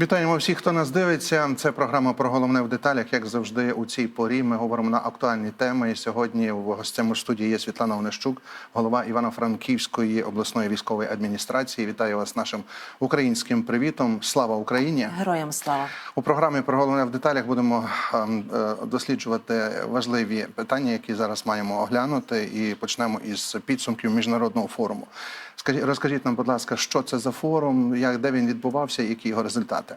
Вітаємо всіх, хто нас дивиться. Це програма про головне в деталях. Як завжди, у цій порі ми говоримо на актуальні теми. І сьогодні в гостям студії є Світлана Онищук, голова Івано-Франківської обласної військової адміністрації. Вітаю вас нашим українським привітом. Слава Україні! Героям слава. У програмі про головне в деталях будемо ем, е, досліджувати важливі питання, які зараз маємо оглянути, і почнемо із підсумків міжнародного форуму. Скажіть, розкажіть нам, будь ласка, що це за форум, як де він відбувався, які його результати?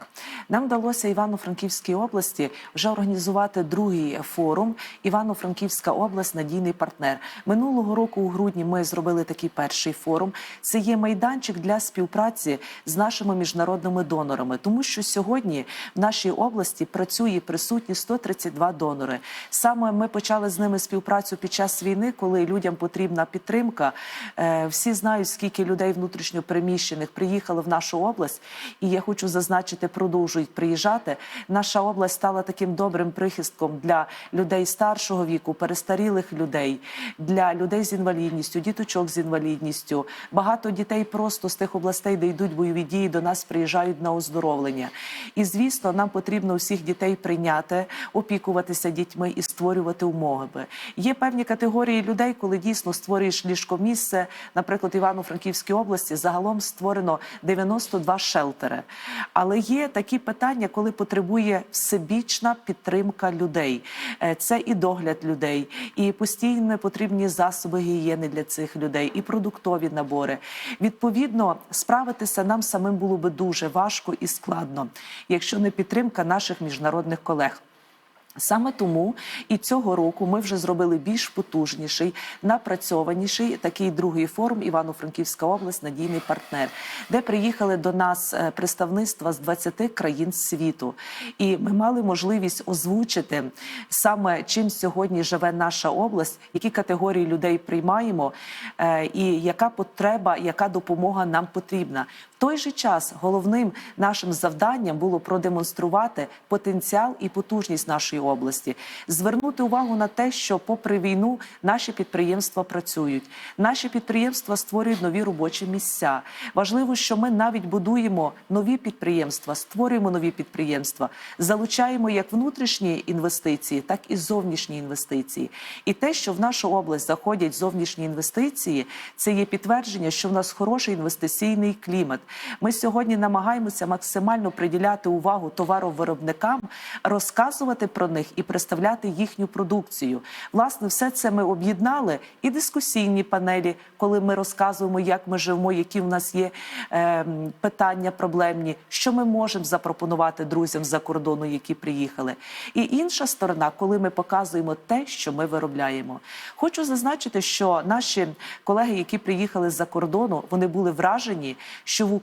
Нам вдалося Івано-Франківській області вже організувати другий форум. Івано-Франківська область надійний партнер. Минулого року у грудні ми зробили такий перший форум. Це є майданчик для співпраці з нашими міжнародними донорами, тому що сьогодні в нашій області працює присутні 132 донори. Саме ми почали з ними співпрацю під час війни, коли людям потрібна підтримка. Е, Всі знають, скільки людей внутрішньо переміщених приїхали в нашу область, і я хочу зазначити, продовжують приїжджати. Наша область стала таким добрим прихистком для людей старшого віку, перестарілих людей, для людей з інвалідністю, діточок з інвалідністю. Багато дітей просто з тих областей, де йдуть бойові дії, до нас приїжджають на оздоровлення. І звісно, нам потрібно всіх дітей прийняти, опікуватися дітьми і створювати умови. Є певні категорії людей, коли дійсно створюєш ліжкомісце, наприклад, Івано-Франківській області загалом створено 92 шелтери. Але є такі питання, коли потребує всебічна підтримка людей. Е, Це і догляд людей, і постійно потрібні засоби гігієни для цих людей, і продуктові набори. Відповідно, справитися нам самим було би дуже важко і складно, якщо не підтримка наших міжнародних колег. Саме тому і цього року ми вже зробили більш потужніший, напрацьованіший такий другий форум Івано-Франківська область надійний партнер, де приїхали до нас е, представництва з 20 країн світу, і ми мали можливість озвучити саме чим сьогодні живе наша область, які категорії людей приймаємо, е, і яка потреба, яка допомога нам потрібна. Той же час головним нашим завданням було продемонструвати потенціал і потужність нашої області, звернути увагу на те, що, попри війну, наші підприємства працюють, наші підприємства створюють нові робочі місця. Важливо, що ми навіть будуємо нові підприємства, створюємо нові підприємства, залучаємо як внутрішні інвестиції, так і зовнішні інвестиції. І те, що в нашу область заходять зовнішні інвестиції, це є підтвердження, що в нас хороший інвестиційний клімат. Ми сьогодні намагаємося максимально приділяти увагу товаровиробникам, розказувати про них і представляти їхню продукцію. Власне, все це ми об'єднали і дискусійні панелі, коли ми розказуємо, як ми живемо, які в нас є е, питання проблемні, що ми можемо запропонувати друзям за кордону, які приїхали. І інша сторона, коли ми показуємо те, що ми виробляємо. Хочу зазначити, що наші колеги, які приїхали з-за кордону, вони були вражені, що в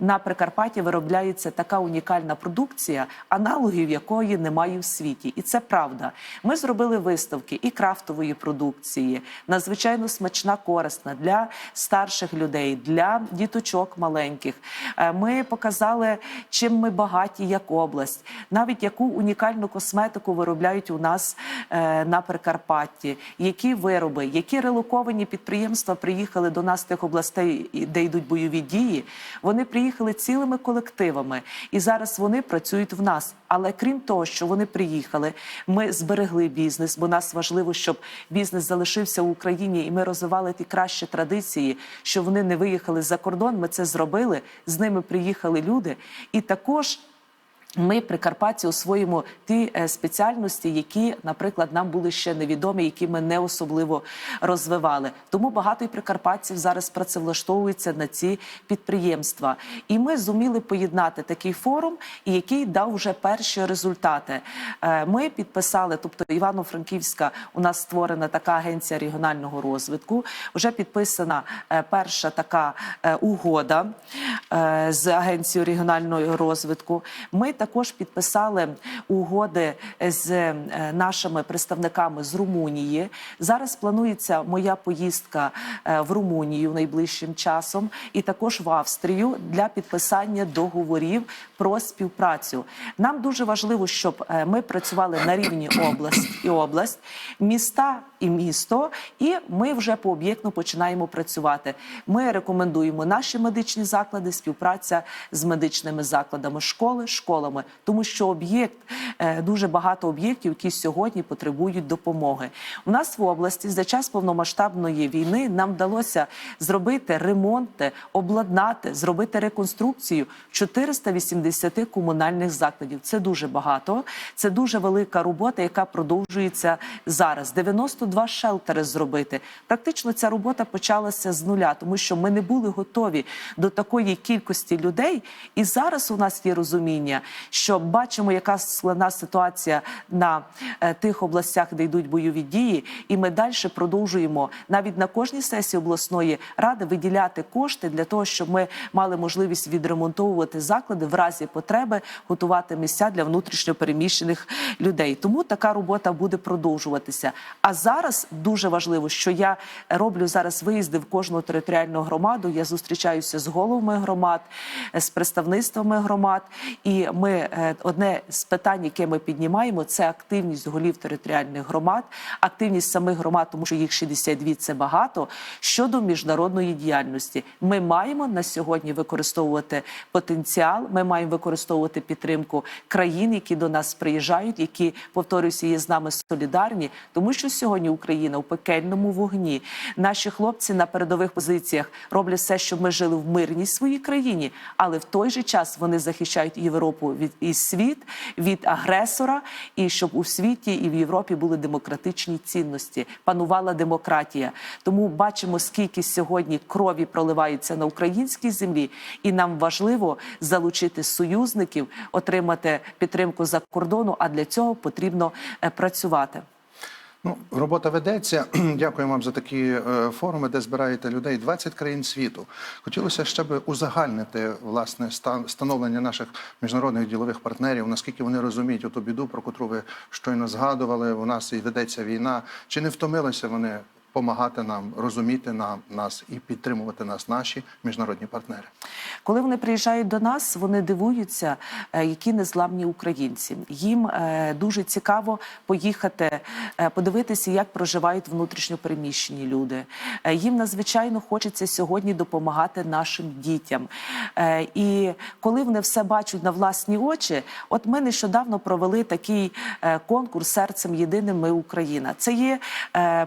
на Прикарпатті виробляється така унікальна продукція, аналогів якої немає в світі, і це правда. Ми зробили виставки і крафтової продукції, надзвичайно смачна, корисна для старших людей, для діточок маленьких. Е, Ми показали, чим ми багаті як область, навіть яку унікальну косметику виробляють у нас е, на Прикарпатті, які вироби, які релоковані підприємства приїхали до нас тих областей, де йдуть бойові дії. Вони приїхали цілими колективами, і зараз вони працюють в нас. Але крім того, що вони приїхали, ми зберегли бізнес, бо нас важливо, щоб бізнес залишився в Україні, і ми розвивали ті кращі традиції, що вони не виїхали за кордон. Ми це зробили. З ними приїхали люди, і також. Ми прикарпатці освоїмо ті е, спеціальності, які, наприклад, нам були ще невідомі, які ми не особливо розвивали. Тому багато і прикарпатців зараз працевлаштовуються на ці підприємства. І ми зуміли поєднати такий форум, який дав вже перші результати. Е, Ми підписали, тобто Івано-Франківська у нас створена така агенція регіонального розвитку. Вже підписана е, перша така угода з агенцією регіонального розвитку. Ми також підписали угоди з е, нашими представниками з Румунії. Зараз планується моя поїздка е, в Румунію найближчим часом, і також в Австрію для підписання договорів про співпрацю. Нам дуже важливо, щоб е, ми працювали на рівні область і область, міста і місто, і ми вже пооб'єктно починаємо працювати. Ми рекомендуємо наші медичні заклади, співпраця з медичними закладами, школи, школами, тому що об'єкт е, дуже багато об'єктів, які сьогодні потребують допомоги. У нас в області за час повномасштабної війни нам вдалося зробити ремонти, обладнати, зробити реконструкцію 480 комунальних закладів. Це дуже багато. Це дуже велика робота, яка продовжується зараз. 92 шелтери зробити. Практично ця робота почалася з нуля, тому що ми не були готові до такої кількості людей. І зараз у нас є розуміння, що бачимо, яка складна ситуація на е, тих областях, де йдуть бойові дії, і ми далі продовжуємо навіть на кожній сесії обласної ради виділяти кошти для того, щоб ми мали можливість відремонтовувати заклади в разі потреби, готувати місця для внутрішньо переміщених людей. Тому така робота буде продовжуватися. А зараз дуже важливо, що я роблю зараз виїзди в кожну територіальну громаду. Я зустрічаюся з головами громад, з представництвами громад. І ми е, одне з питань, яке ми піднімаємо, це активність голів територіальних громад, активність самих громад, тому що їх 62 – це багато. Щодо міжнародної діяльності, ми маємо на сьогодні використовувати потенціал. Ми маємо використовувати підтримку країн, які до нас приїжджають, які повторюся, є з нами солідарні, тому що сьогодні Україна у пекельному вогні. Наші хлопці на передових позиціях роблять все, щоб ми жили в мирній своїй країні, але в той же час вони захищають Європу від і світ від агресора, і щоб у світі і в Європі були демократичні цінності, панувала демократія. Тому бачимо, скільки сьогодні крові проливається на українській землі, і нам важливо залучити союзників, отримати підтримку за кордону. А для цього потрібно е, працювати. Ну, робота ведеться. Дякую вам за такі е, форуми, де збираєте людей. 20 країн світу. Хотілося ще би узагальнити власне стан становлення наших міжнародних ділових партнерів, наскільки вони розуміють оту біду, про котру ви щойно згадували. У нас і ведеться війна. Чи не втомилися вони допомагати нам, розуміти нам нас і підтримувати нас, наші міжнародні партнери? Коли вони приїжджають до нас, вони дивуються, е, які незламні українці. Їм е, дуже цікаво поїхати, е, подивитися, як проживають внутрішньо переміщені люди. Їм надзвичайно хочеться сьогодні допомагати нашим дітям. І коли вони все бачать на власні очі, от ми нещодавно провели такий конкурс серцем єдиним. Ми Україна. Це є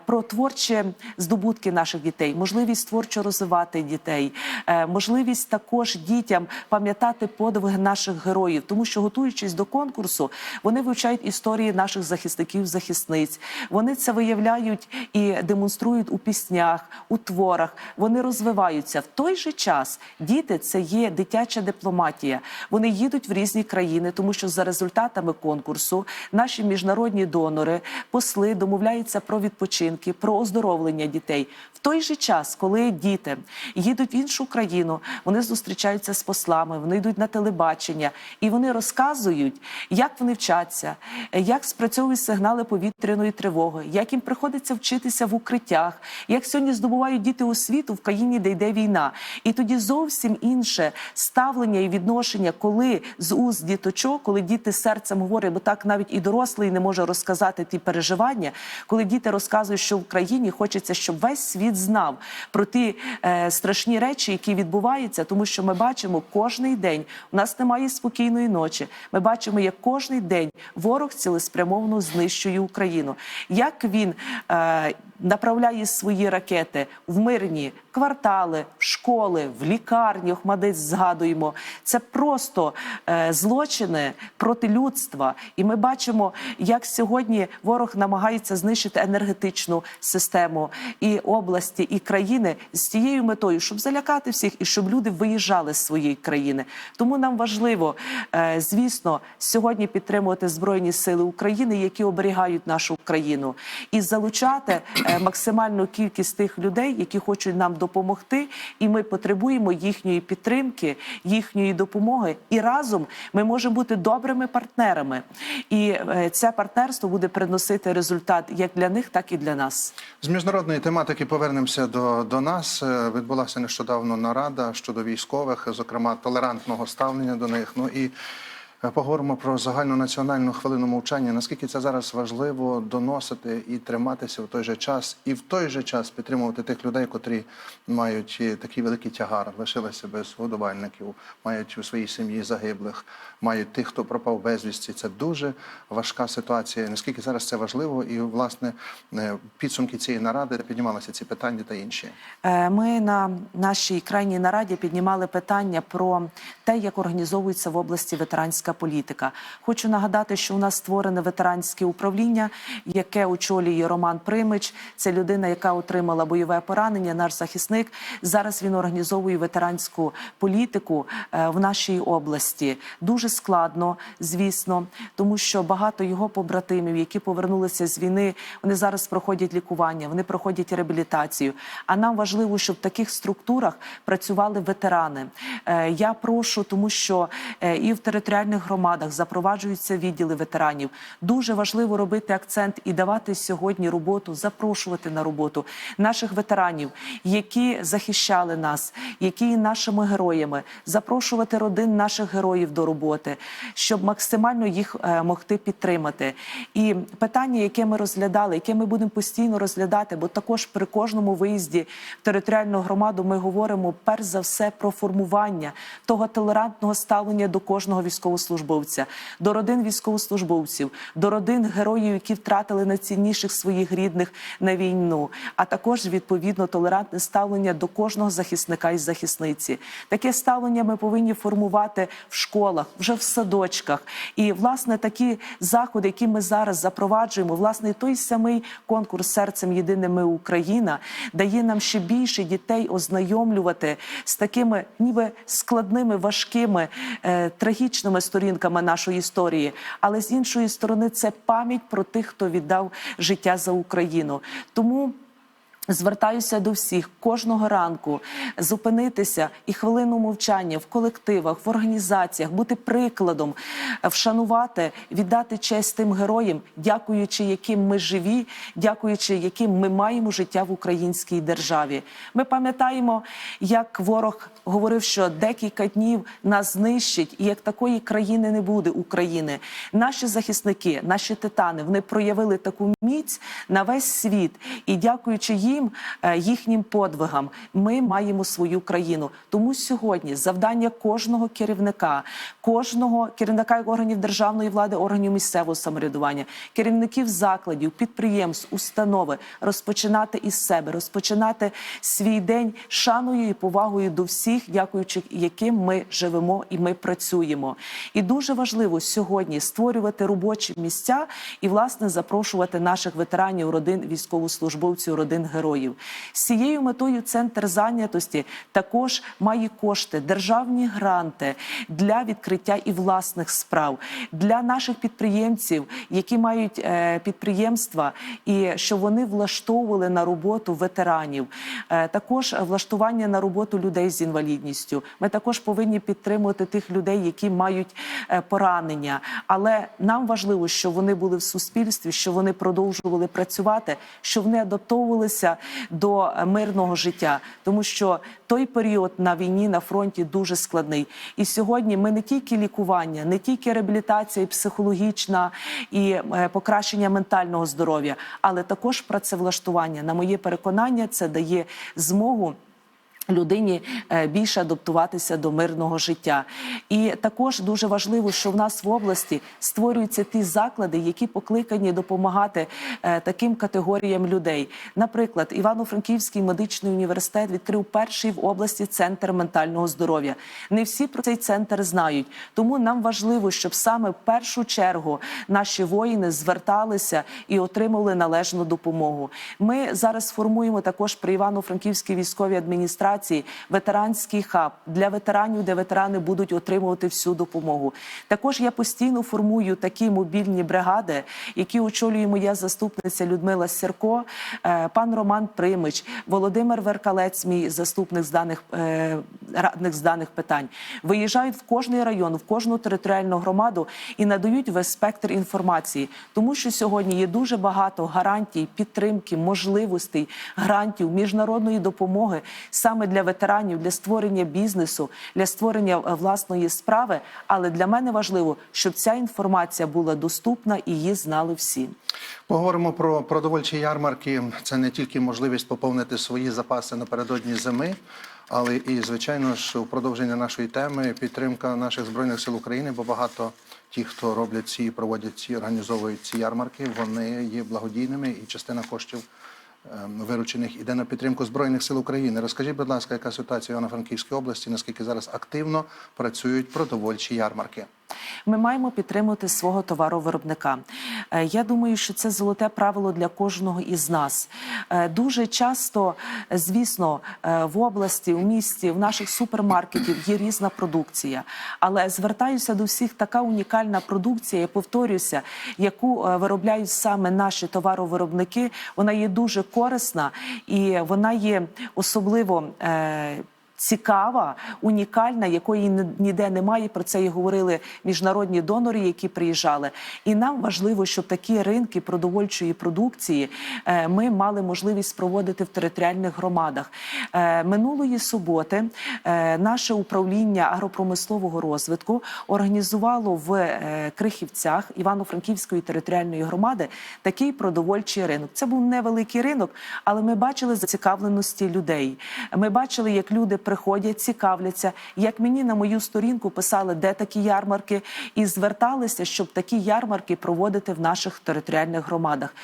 про творчі здобутки наших дітей, можливість творчо розвивати дітей, е, можливість також дітям пам'ятати подвиги наших героїв, тому що готуючись до конкурсу, вони вивчають історії наших захисників, захисниць. Вони це виявляють і демонструють у піснях, у творах. Вони розвиваються в той же час. Діти це є дитяча дипломатія. Вони їдуть в різні країни, тому що за результатами конкурсу наші міжнародні донори, посли домовляються про відпочинки, про оздоровлення дітей. В той же час, коли діти їдуть в іншу країну, вони зустрічаються з послами, вони йдуть на телебачення і вони розказують, як вони вчаться, як спрацьовують сигнали повітряної тривоги, як їм приходиться вчитися в укриттях, як сьогодні здобувають діти освіту в країні, де йде війна. І тоді зовсім інше ставлення і відношення, коли з уст діточок, коли діти серцем говорять, бо так навіть і дорослий не може розказати ті переживання, коли діти розказують, що в країні хочеться, щоб весь світ знав про ті е, страшні речі, які відбуваються, тому що ми бачимо кожний день. У нас немає спокійної ночі. Ми бачимо, як кожний день ворог цілеспрямовано знищує Україну. Як він е, направляє свої ракети в мирні квартали, школи, в лікарні, Охмадець згадуємо. Це просто е, злочини проти людства. І ми бачимо, як сьогодні ворог намагається знищити енергетичну систему і області, і країни з тією метою, щоб залякати всіх і щоб люди виїжджали з своєї країни. Тому нам важливо, е, звісно, сьогодні підтримувати збройні сили України, які оберігають нашу країну, і залучати е, максимальну кількість тих людей, які хочуть нам допомогти, і ми потребуємо їхньої підтримки, їхньої допомоги. І разом ми можемо бути добрими партнерами. І е, це партнерство буде приносити результат як для них, так і для нас. З міжнародної тематики повернемося до, до нас. Е, Відбулася нещодавно нарада щодо військових, зокрема толерантного ставлення до них. Ну і Поговоримо про загальну національну хвилину мовчання. Наскільки це зараз важливо доносити і триматися в той же час, і в той же час підтримувати тих людей, котрі мають е, такий великий тягар, лишилися без годувальників, мають у своїй сім'ї загиблих, мають тих, хто пропав безвісті. Це дуже важка ситуація. Наскільки зараз це важливо, і власне е, підсумки цієї наради піднімалися ці питання та інші. Е, Ми на нашій крайній нараді піднімали питання про те, як організовується в області ветеранська політика. Хочу нагадати, що у нас створене ветеранське управління, яке очолює Роман Примич. Це людина, яка отримала бойове поранення, наш захисник. Зараз він організовує ветеранську політику е, в нашій області. Дуже складно, звісно, тому що багато його побратимів, які повернулися з війни, вони зараз проходять лікування, вони проходять реабілітацію. А нам важливо, щоб в таких структурах працювали ветерани. Е, Я прошу, тому що е, і в територіальних громадах запроваджуються відділи ветеранів. Дуже важливо робити акцент і давати сьогодні роботу, запрошувати на роботу наших ветеранів, які захищали нас, які є нашими героями, запрошувати родин наших героїв до роботи, щоб максимально їх е, могти підтримати. І питання, яке ми розглядали, яке ми будемо постійно розглядати, бо також при кожному виїзді в територіальну громаду ми говоримо перш за все про формування того толерантного ставлення до кожного військовослужбовця, до родин військовослужбовців, до родин героїв, які втратили найцінніших своїх рідних на війну, а також відповідно толерантне ставлення до кожного захисника і захисниці. Таке ставлення ми повинні формувати в школах, вже в садочках. І власне такі заходи, які ми зараз запроваджуємо, власне, той самий конкурс серцем єдиним ми Україна дає нам ще більше дітей ознайомлювати з такими, ніби складними, важкими, е, трагічними сторінками нашої історії. Але з іншої сторони, це пам'ять про тих, хто віддав життя за Україну. Тому. Звертаюся до всіх кожного ранку зупинитися і хвилину мовчання в колективах, в організаціях, бути прикладом, вшанувати, віддати честь тим героям, дякуючи яким ми живі, дякуючи яким ми маємо життя в українській державі. Ми пам'ятаємо, як ворог говорив, що декілька днів нас знищить, і як такої країни не буде України. Наші захисники, наші титани, вони проявили таку міць на весь світ, і дякуючи їм, е, їхнім подвигам, ми маємо свою країну. Тому сьогодні завдання кожного керівника, кожного керівника органів державної влади, органів місцевого самоврядування, керівників закладів, підприємств, установи розпочинати із себе, розпочинати свій день шаною і повагою до всіх, дякуючи яким ми живемо і ми працюємо. І дуже важливо сьогодні створювати робочі місця і власне запрошувати наших ветеранів, родин військовослужбовців, родин героїв. З цією метою центр зайнятості також має кошти, державні гранти для відкриття і власних справ для наших підприємців, які мають е, підприємства, і що вони влаштовували на роботу ветеранів. Е, також влаштування на роботу людей з інвалідністю. Ми також повинні підтримувати тих людей, які мають е, поранення. Але нам важливо, щоб вони були в суспільстві, щоб вони продовжували працювати, щоб вони адаптовувалися до мирного життя, тому що той період на війні на фронті дуже складний. І сьогодні ми не тільки лікування, не тільки реабілітація, і психологічна і е, покращення ментального здоров'я, але також працевлаштування. На моє переконання, це дає змогу. Людині е, більше адаптуватися до мирного життя, і також дуже важливо, що в нас в області створюються ті заклади, які покликані допомагати е, таким категоріям людей. Наприклад, Івано-Франківський медичний університет відкрив перший в області центр ментального здоров'я. Не всі про цей центр знають, тому нам важливо, щоб саме в першу чергу наші воїни зверталися і отримали належну допомогу. Ми зараз формуємо також при Івано-Франківській військовій адміністрації ветеранський хаб для ветеранів, де ветерани будуть отримувати всю допомогу. Також я постійно формую такі мобільні бригади, які очолює моя заступниця Людмила Сірко, е, пан Роман Примич, Володимир Веркалець, мій заступник з даних е, радник з даних питань. Виїжджають в кожний район, в кожну територіальну громаду і надають весь спектр інформації, тому що сьогодні є дуже багато гарантій, підтримки, можливостей, грантів, міжнародної допомоги саме саме для ветеранів, для створення бізнесу, для створення е, власної справи. Але для мене важливо, щоб ця інформація була доступна і її знали всі. Поговоримо про продовольчі ярмарки. Це не тільки можливість поповнити свої запаси напередодні зими, але і, звичайно ж, у продовження нашої теми підтримка наших збройних сил України, бо багато ті, хто роблять ці, проводять ці, організовують ці ярмарки, вони є благодійними, і частина коштів виручених іде на підтримку збройних сил України. Розкажіть, будь ласка, яка ситуація в Івано-Франківській області? Наскільки зараз активно працюють продовольчі ярмарки? Ми маємо підтримувати свого товаровиробника. Е, Я думаю, що це золоте правило для кожного із нас. Е, Дуже часто, звісно, е, в області, в місті, в наших супермаркетів є різна продукція. Але звертаюся до всіх, така унікальна продукція, я повторюся, яку виробляють саме наші товаровиробники. Вона є дуже корисна і вона є особливо. Цікава, унікальна, якої ніде немає. Про це і говорили міжнародні донори, які приїжджали. І нам важливо, щоб такі ринки продовольчої продукції е, ми мали можливість проводити в територіальних громадах. Е, Минулої суботи е, наше управління агропромислового розвитку організувало в Крихівцях Івано-Франківської територіальної громади такий продовольчий ринок. Це був невеликий ринок, але ми бачили зацікавленості людей. Ми бачили, як люди приходять, цікавляться. Як мені на мою сторінку писали, де такі ярмарки, і зверталися, щоб такі ярмарки проводити в наших територіальних громадах.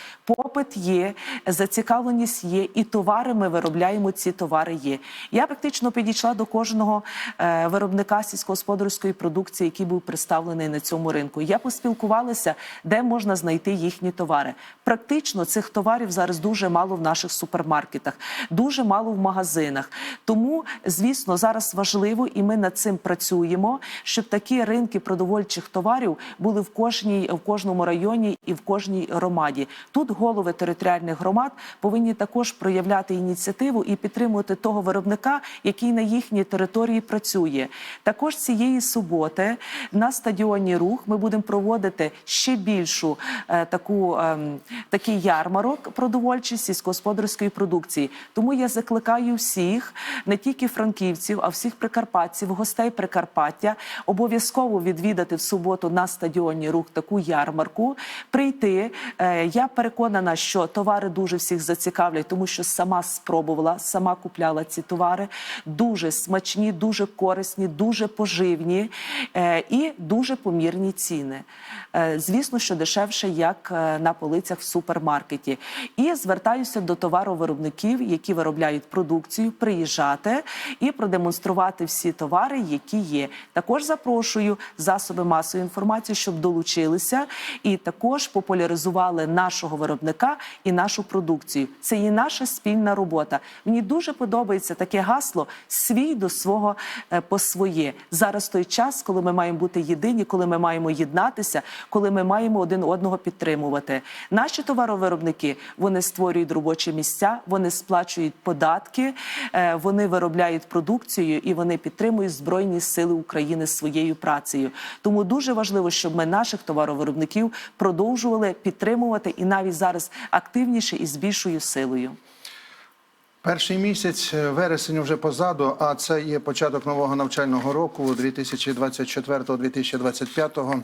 Попит є, зацікавленість є, і товари ми виробляємо. Ці товари є. Я практично підійшла до кожного е, виробника сільськогосподарської продукції, який був представлений на цьому ринку. Я поспілкувалася, де можна знайти їхні товари. Практично цих товарів зараз дуже мало в наших супермаркетах, дуже мало в магазинах. Тому, звісно, зараз важливо, і ми над цим працюємо, щоб такі ринки продовольчих товарів були в кожній в кожному районі і в кожній громаді. Тут голови територіальних громад повинні також проявляти ініціативу і підтримувати того виробника, який на їхній території працює. Також цієї суботи на стадіоні рух ми будемо проводити ще більшу е, таку ем, такий ярмарок продовольчий сільськогосподарської продукції. Тому я закликаю всіх, не тільки франківців, а всіх прикарпатців, гостей Прикарпаття, обов'язково відвідати в суботу на стадіоні рух таку ярмарку. Прийти. Е, Я переконана, що товари дуже всіх зацікавлять, тому що сама спробувала, сама купляла ці товари. Дуже смачні, дуже корисні, дуже поживні е, і дуже помірні ціни. Е, Звісно, що дешевше, як е, на полицях в супермаркеті. І звертаюся до товаровиробників, які виробляють продукцію, приїжджати і продемонструвати всі товари, які є. Також запрошую засоби масової інформації, щоб долучилися і також популяризували нашого виробника і нашу продукцію. Це і наша спільна робота. Мені дуже подобається таке гасло свій до свого е, по своє. Зараз той час, коли ми маємо бути єдині, коли ми маємо єднатися, коли ми маємо один одного підтримувати. Наші товаровиробники вони створюють робочі місця, вони сплачують податки, е, вони виробляють продукцію і вони підтримують збройні сили України своєю працею. Тому дуже важливо, щоб ми наших товаровиробників продовжували підтримувати і навіть зараз активніше і з більшою силою. Перший місяць е, вересень вже позаду, а це є початок нового навчального року 2024-2025.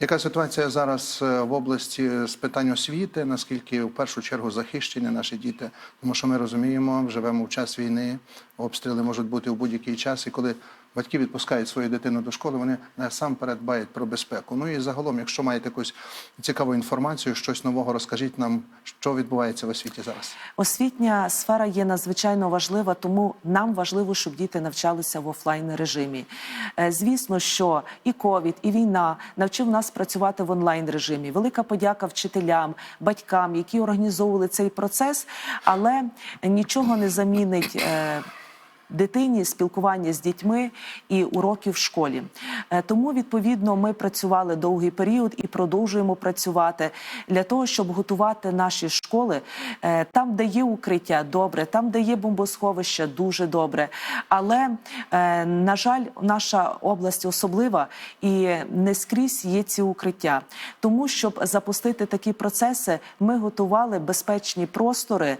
Яка ситуація зараз е, в області з питань освіти? Наскільки в першу чергу захищені наші діти? Тому що ми розуміємо, живемо в час війни, обстріли можуть бути в будь-який час, і коли батьки відпускають свою дитину до школи, вони насамперед дбають про безпеку. Ну і загалом, якщо маєте якусь цікаву інформацію, щось нового, розкажіть нам, що відбувається в освіті зараз. Освітня сфера є надзвичайно важлива, тому нам важливо, щоб діти навчалися в офлайн режимі. Е, Звісно, що і ковід, і війна навчив нас працювати в онлайн режимі. Велика подяка вчителям, батькам, які організовували цей процес, але нічого не замінить. Дитині спілкування з дітьми і уроки в школі. Е, Тому відповідно ми працювали довгий період і продовжуємо працювати для того, щоб готувати наші школи е, там, де є укриття, добре, там, де є бомбосховища, дуже добре. Але е, на жаль, наша область особлива і не скрізь є ці укриття. Тому щоб запустити такі процеси, ми готували безпечні простори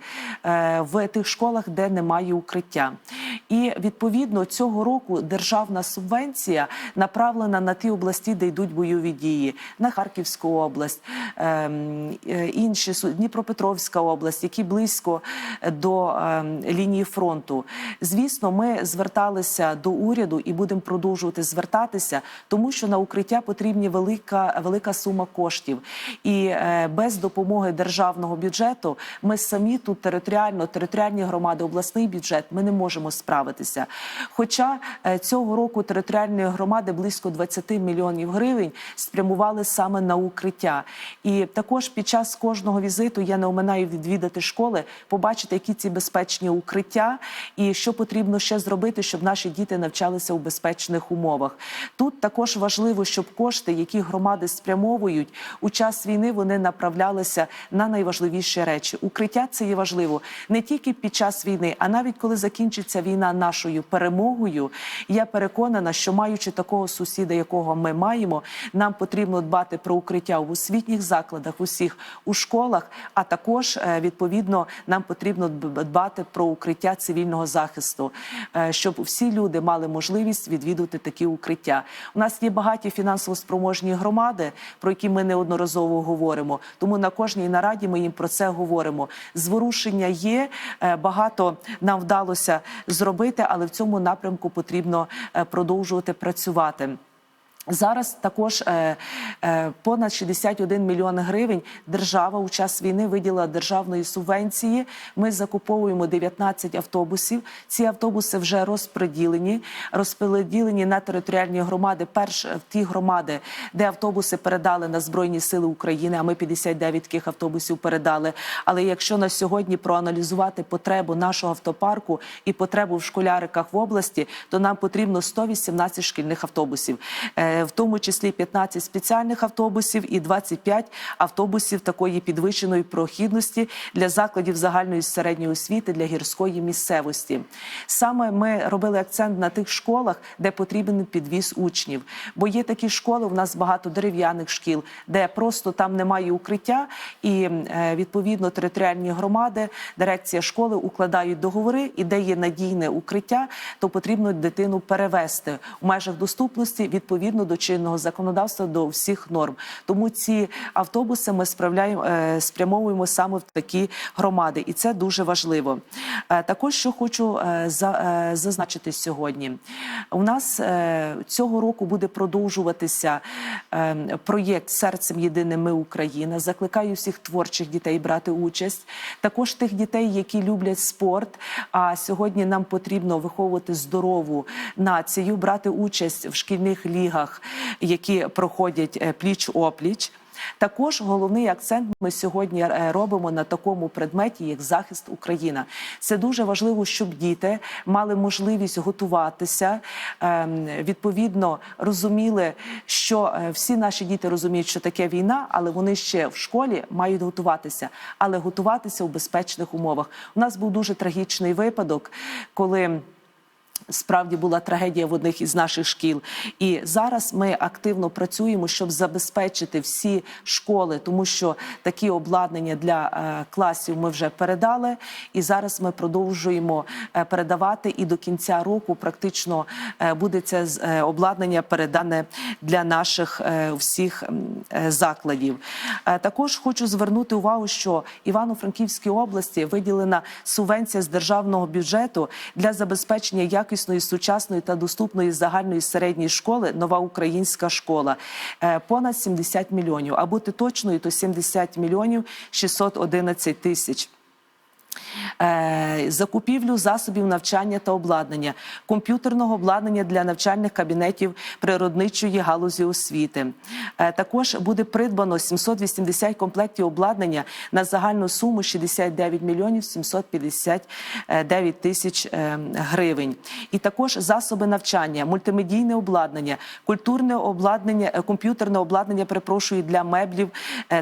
в тих школах, де немає укриття. І відповідно цього року державна субвенція направлена на ті області, де йдуть бойові дії, на Харківську область, ем, е, інші Дніпропетровська область, які близько до ем, лінії фронту. Звісно, ми зверталися до уряду і будемо продовжувати звертатися, тому що на укриття потрібні велика велика сума коштів, і е, без допомоги державного бюджету ми самі тут територіально, територіальні громади, обласний бюджет, ми не можемо справитися. Хоча е, цього року територіальні громади близько 20 мільйонів гривень спрямували саме на укриття. І також під час кожного візиту я не оминаю відвідати школи, побачити, які ці безпечні укриття, і що потрібно ще зробити, щоб наші діти навчалися у безпечних умовах. Тут також важливо, щоб кошти, які громади спрямовують у час війни, вони направлялися на найважливіші речі. Укриття це є важливо не тільки під час війни, а навіть коли закінчиться війна нашою перемогою. Я переконана, що маючи такого сусіда, якого ми маємо, нам потрібно дбати про укриття в освітніх закладах, усіх у школах. А також е, відповідно нам потрібно дбати про укриття цивільного захисту, е, щоб всі люди мали можливість відвідувати такі укриття. У нас є багаті фінансово спроможні громади, про які ми неодноразово говоримо. Тому на кожній нараді ми їм про це говоримо. Зворушення є е, багато нам вдалося зробити, але в цьому напрямку потрібно е, продовжувати працювати. Зараз також е, е, понад 61 мільйон гривень держава у час війни виділила державної субвенції. Ми закуповуємо 19 автобусів. Ці автобуси вже розподілені, розподілені на територіальні громади. Перш в ті громади, де автобуси передали на збройні сили України. А ми 59 таких автобусів передали. Але якщо на сьогодні проаналізувати потребу нашого автопарку і потребу в школяриках в області, то нам потрібно 118 шкільних автобусів. Е, в тому числі 15 спеціальних автобусів і 25 автобусів такої підвищеної прохідності для закладів загальної середньої освіти для гірської місцевості. Саме ми робили акцент на тих школах, де потрібен підвіз учнів. Бо є такі школи, у нас багато дерев'яних шкіл, де просто там немає укриття, і е, відповідно територіальні громади, дирекція школи укладають договори, і де є надійне укриття, то потрібно дитину перевести у межах доступності відповідно до чинного законодавства до всіх норм. Тому ці автобуси ми справляємо е, спрямовуємо саме в такі громади, і це дуже важливо. Е, Також що хочу е, за- зазначити сьогодні. У нас цього року буде продовжуватися е, проєкт Серцем єдиним ми Україна. Закликаю всіх творчих дітей брати участь. Також тих дітей, які люблять спорт. А сьогодні нам потрібно виховувати здорову націю, брати участь в шкільних лігах, які проходять пліч опліч. Також головний акцент ми сьогодні е, робимо на такому предметі, як захист Україна. Це дуже важливо, щоб діти мали можливість готуватися, ем, відповідно розуміли, що е, всі наші діти розуміють, що таке війна, але вони ще в школі мають готуватися, але готуватися у безпечних умовах. У нас був дуже трагічний випадок, коли. Справді була трагедія в одних із наших шкіл, і зараз ми активно працюємо, щоб забезпечити всі школи, тому що такі обладнання для е, класів ми вже передали. І зараз ми продовжуємо е, передавати. І до кінця року практично е, буде це обладнання передане для наших всіх закладів. Також хочу звернути увагу, що Івано-Франківській області виділена субвенція з державного бюджету для забезпечення якісної, сучасної та доступної загальної середньої школи нова українська школа. Е, Понад 70 мільйонів. А бути точною, то 70 мільйонів 611 тисяч. Е, закупівлю засобів навчання та обладнання, комп'ютерного обладнання для навчальних кабінетів природничої галузі освіти. Е, також буде придбано 780 комплектів обладнання на загальну суму 69 мільйонів 759 тисяч е, гривень. І також засоби навчання, мультимедійне обладнання, культурне обладнання, комп'ютерне обладнання, перепрошую, для меблів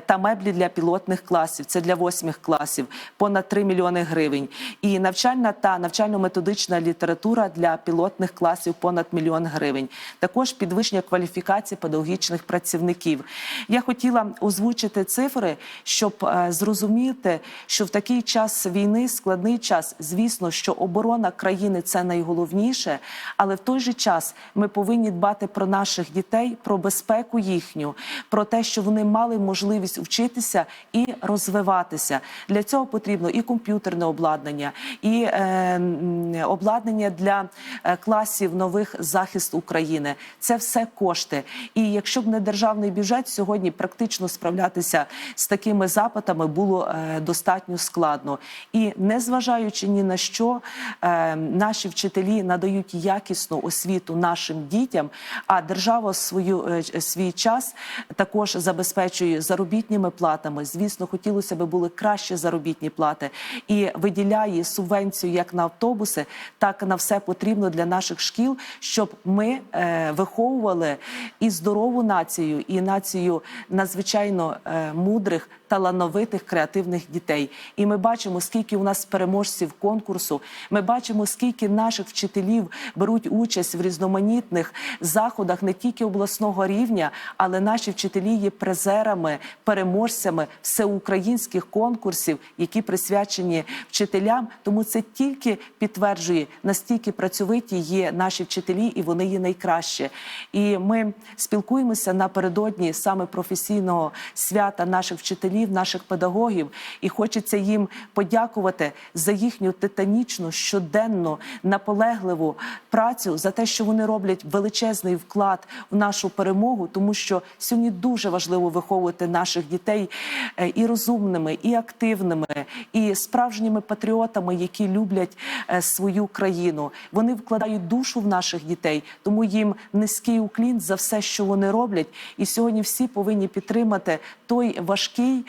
та меблі для пілотних класів. Це для восьмих класів. Понад 3 мільйони гривень. гривень. І навчальна та навчально-методична література для пілотних класів понад мільйон гривень. Також підвищення кваліфікації педагогічних працівників. Я хотіла озвучити цифри, щоб е, зрозуміти, що в такий час війни, складний час, звісно, що оборона країни це найголовніше, але в той же час ми повинні дбати про наших дітей, про безпеку їхню, про те, що вони мали можливість вчитися і розвиватися. Для цього потрібно і комп'ютерне обладнання, і е, обладнання для е, класів нових захист України. Це все кошти. І якщо б не державний бюджет, сьогодні практично справлятися з такими запитами було е, достатньо складно. І незважаючи ні на що, е, наші вчителі надають якісну освіту нашим дітям, а держава свою е, свій час також забезпечує заробітніми платами. Звісно, хотілося б були кращі заробітні плати і виділяє субвенцію як на автобуси, так і на все потрібно для наших шкіл, щоб ми е, виховували і здорову націю, і націю надзвичайно е, мудрих, талановитих, креативних дітей. І ми бачимо, скільки у нас переможців конкурсу. Ми бачимо, скільки наших вчителів беруть участь в різноманітних заходах не тільки обласного рівня, але наші вчителі є призерами, переможцями всеукраїнських конкурсів, які присвячені вчителям. Тому це тільки підтверджує настільки працьовиті є наші вчителі, і вони є найкращі. І ми спілкуємося напередодні саме професійного свята наших вчителів, наших педагогів, і хочеться їм подякувати за їхню титанічну, щоденну, наполегливу працю, за те, що вони роблять величезний вклад в нашу перемогу, тому що сьогодні дуже важливо виховувати наших дітей е, і розумними, і активними, і справжніми патріотами, які люблять е, свою країну. Вони вкладають душу в наших дітей, тому їм низький уклін за все, що вони роблять. І сьогодні всі повинні підтримати той важкий,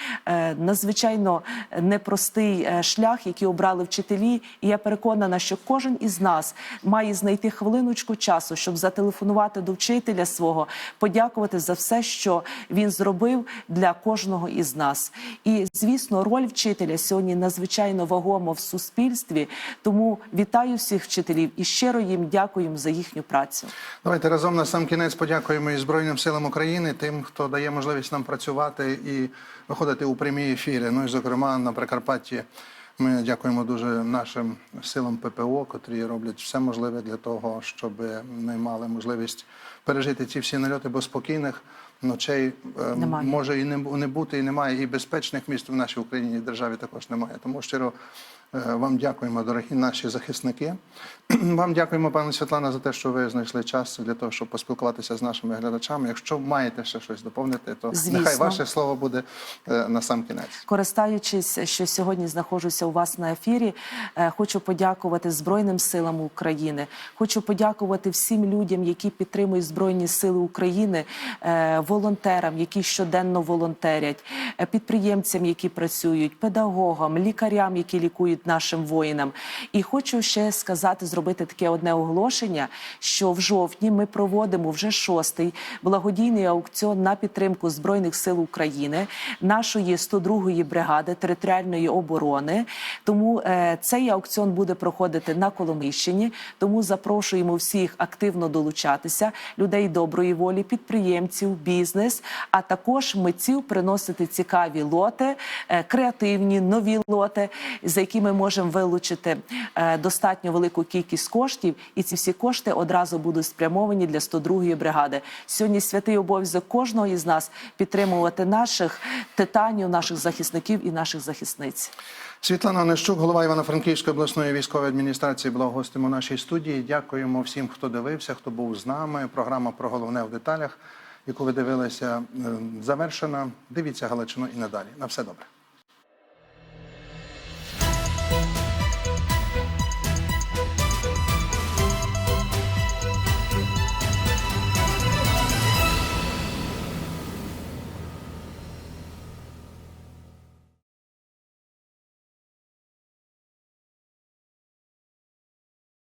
надзвичайно непростий е, шлях, який обрали вчителі. І я переконана, що кожен із нас має знайти хвилиночку часу, щоб зателефонувати до вчителя свого, подякувати за все, що він зробив для кожного із нас. І звісно, роль вчителя сьогодні надзвичайно вагома в суспільстві. Тому вітаю всіх вчителів і щиро їм дякую за їхню працю. Давайте разом на сам кінець подякуємо і Збройним силам України, тим, хто дає можливість нам працювати і виходити у прямі ефіри. Ну і зокрема на Прикарпатті. Ми дякуємо дуже нашим силам ППО, котрі роблять все можливе для того, щоб ми мали можливість пережити ці всі нальоти, бо спокійних ночей е, Немає. може і не бути, і немає, і безпечних міст в нашій Україні і державі також немає. Тому щиро е, вам дякуємо, дорогі наші захисники. Вам дякуємо, пане Світлана, за те, що ви знайшли час для того, щоб поспілкуватися з нашими глядачами. Якщо маєте ще щось доповнити, то Звісно. нехай ваше слово буде е, на сам кінець. Користаючись, що сьогодні знаходжуся у вас на ефірі, е, хочу подякувати Збройним силам України. Хочу подякувати всім людям, які підтримують Збройні Сили України, волонтерам, які щоденно волонтерять, е, підприємцям, які працюють, педагогам, лікарям, які лікують нашим воїнам. І хочу ще сказати, зробити таке одне оголошення, що в жовтні ми проводимо вже шостий благодійний аукціон на підтримку Збройних сил України, нашої 102-ї бригади територіальної оборони. Тому е, цей аукціон буде проходити на Коломийщині. Тому запрошуємо всіх активно долучатися, людей доброї волі, підприємців, бізнес, а також митців приносити цікаві лоти, е, креативні нові лоти, за які ми можемо вилучити е, достатньо велику кількість коштів, і ці всі кошти одразу будуть спрямовані для 102-ї бригади. Сьогодні святий обов'язок кожного із нас підтримувати наших титанів, наших захисників і наших захисниць. Світлана Онищук, голова Івано-Франківської обласної військової адміністрації, була гостем у нашій студії. Дякуємо всім, хто дивився, хто був з нами. Програма про головне в деталях, яку ви дивилися, е, завершена. Дивіться Галичину і надалі. На все добре.